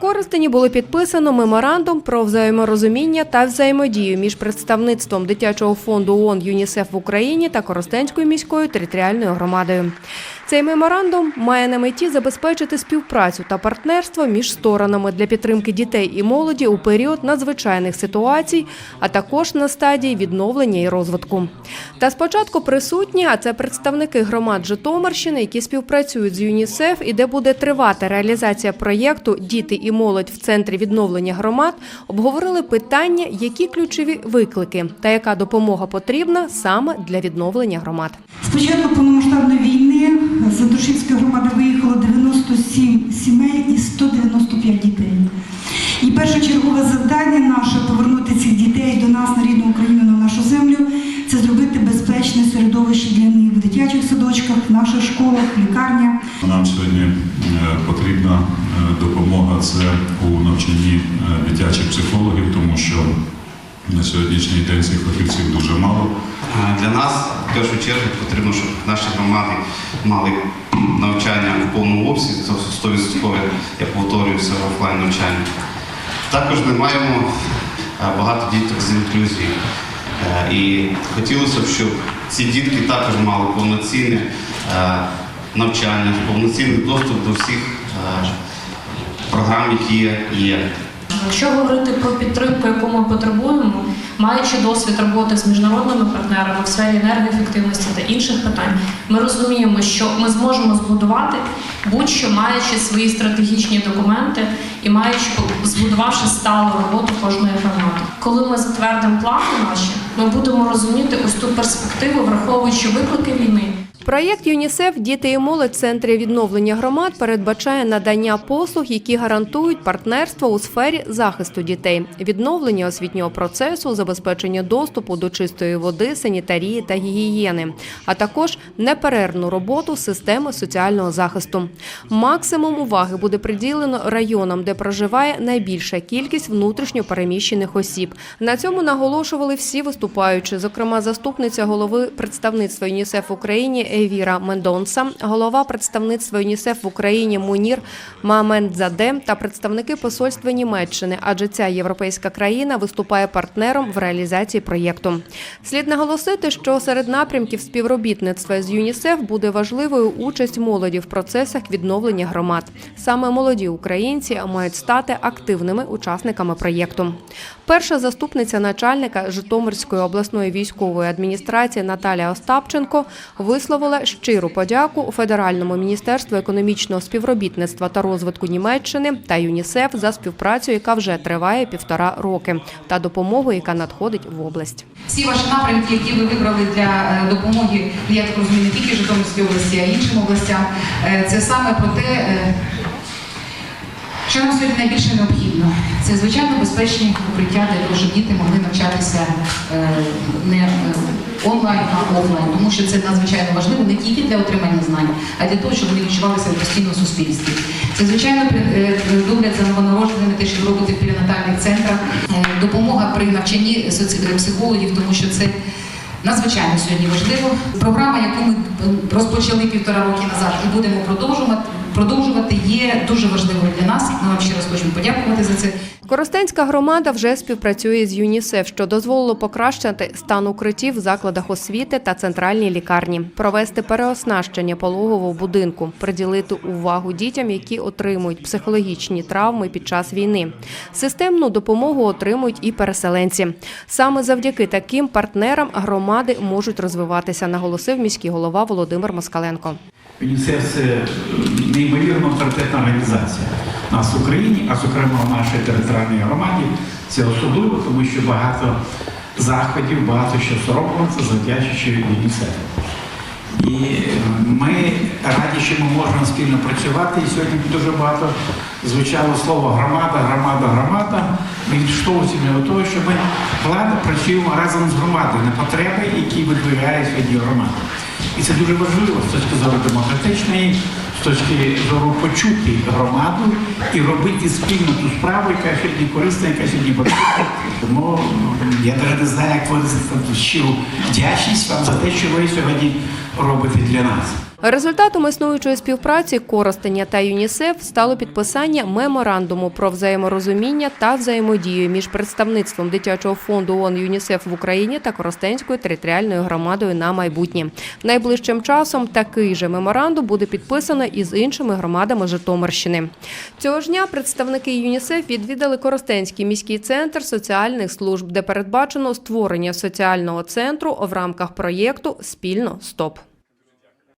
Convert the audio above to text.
Коростені було підписано меморандум про взаєморозуміння та взаємодію між представництвом дитячого фонду ООН ЮНІСЕФ в Україні та Коростенською міською територіальною громадою. Цей меморандум має на меті забезпечити співпрацю та партнерство між сторонами для підтримки дітей і молоді у період надзвичайних ситуацій, а також на стадії відновлення і розвитку. Та спочатку присутні, а це представники громад Житомирщини, які співпрацюють з ЮНІСЕФ і де буде тривати реалізація проєкту Діти і молодь в центрі відновлення громад, обговорили питання, які ключові виклики та яка допомога потрібна саме для відновлення громад. З початку повномасштабної війни з Андрушівської громади виїхало 97 сімей і 195 дітей. І першочергове завдання наше повернути цих дітей до нас на рідну Україну, на нашу землю, це зробити безпечне середовище для них в дитячих садочках, в наших школах, лікарнях. Нам сьогодні е, потрібна е, допомога це у навчанні е, дитячих психологів, тому що на сьогоднішній день цих фахівців дуже мало. Для нас в першу чергу потрібно, щоб наші громади мали навчання в повному обсязі, це 100%, я повторююся, офлайн навчання. Також ми маємо е, багато діток з інклюзією. Е, І хотілося б, щоб ці дітки також мали повноцінне е, навчання, повноцінний доступ до всіх програм, які є. Якщо говорити про підтримку, яку ми потребуємо, маючи досвід роботи з міжнародними партнерами в сфері енергоефективності та інших питань, ми розуміємо, що ми зможемо збудувати будь-що маючи свої стратегічні документи і маючи збудувавши сталу роботу кожної громади. Коли ми затвердимо плани наші, ми будемо розуміти ось ту перспективу, враховуючи виклики війни. Проєкт ЮНІСЕФ Діти і молодь центрі відновлення громад передбачає надання послуг, які гарантують партнерство у сфері захисту дітей, відновлення освітнього процесу, забезпечення доступу до чистої води, санітарії та гігієни, а також неперервну роботу системи соціального захисту. Максимум уваги буде приділено районам, де проживає найбільша кількість внутрішньо переміщених осіб. На цьому наголошували всі виступаючі, зокрема заступниця голови представництва ЮНІСЕФ в Україні Евіра Мендонса, голова представництва ЮНІСЕФ в Україні Мунір Мамендзаде та представники посольства Німеччини, адже ця європейська країна виступає партнером в реалізації проєкту. Слід наголосити, що серед напрямків співробітництва з ЮНІСЕФ буде важливою участь молоді в процесах відновлення громад. Саме молоді українці мають стати активними учасниками проєкту. Перша заступниця начальника Житомирської обласної військової адміністрації Наталія Остапченко висловила щиру подяку Федеральному міністерству економічного співробітництва та розвитку Німеччини та ЮНІСЕФ за співпрацю, яка вже триває півтора роки, та допомогу, яка надходить в область. Всі ваші напрямки, які ви вибрали для е, допомоги, я так розумію, не тільки Житомирській області, а іншим областям, е, це саме про те, е, що нам сьогодні найбільше необхідно. Це звичайно безпечні укриття для того, щоб діти могли навчатися е, не е, онлайн, а офлайн, тому що це надзвичайно важливо не тільки для отримання знань, а для того, щоб вони відчувалися в суспільстві. Це звичайно е, догляд за новонародженими, те, що ви робите в перинатальних центрах, допомога при навчанні психологів, тому що це надзвичайно сьогодні важливо. Програма, яку ми розпочали півтора роки назад і будемо продовжувати, продовжувати, є дуже важливою для нас. Ми вам ще раз хочемо подякувати за це. Коростенська громада вже співпрацює з ЮНІСЕФ, що дозволило покращити стан укриттів в закладах освіти та центральній лікарні, провести переоснащення пологового будинку, приділити увагу дітям, які отримують психологічні травми під час війни. Системну допомогу отримують і переселенці. Саме завдяки таким партнерам громади можуть розвиватися, наголосив міський голова Володимир Москаленко. ЮНІСЕФ це неймовірно авторитетна організація. Нас в Україні, а зокрема в нашій територіальній громаді, це особливо, тому що багато заходів, багато що зроблено завдячуючи ЮНІСЕФ. І ми раді, що ми можемо спільно працювати. І сьогодні дуже багато звучало слово громада, громада, громада. Ми відштовхуємося від того, що ми влада працюємо разом з громадою на потреби, які видвигає сьогодні громада. І це дуже важливо з точки зору демократичної, з точки зору почути громаду і робити спільну ту справу, яка сьогодні корисна, яка сьогодні потрібна. Тому я навіть не знаю, як виразити щиру вдячність вам за те, що ви сьогодні робите для нас. Результатом існуючої співпраці Коростеня та ЮНІСЕФ стало підписання меморандуму про взаєморозуміння та взаємодію між представництвом дитячого фонду ООН ЮНІСЕФ в Україні та Коростенською територіальною громадою на майбутнє. Найближчим часом такий же меморандум буде підписано і з іншими громадами Житомирщини. Цього ж дня представники ЮНІСЕФ відвідали Коростенський міський центр соціальних служб, де передбачено створення соціального центру в рамках проєкту Спільно СТОП.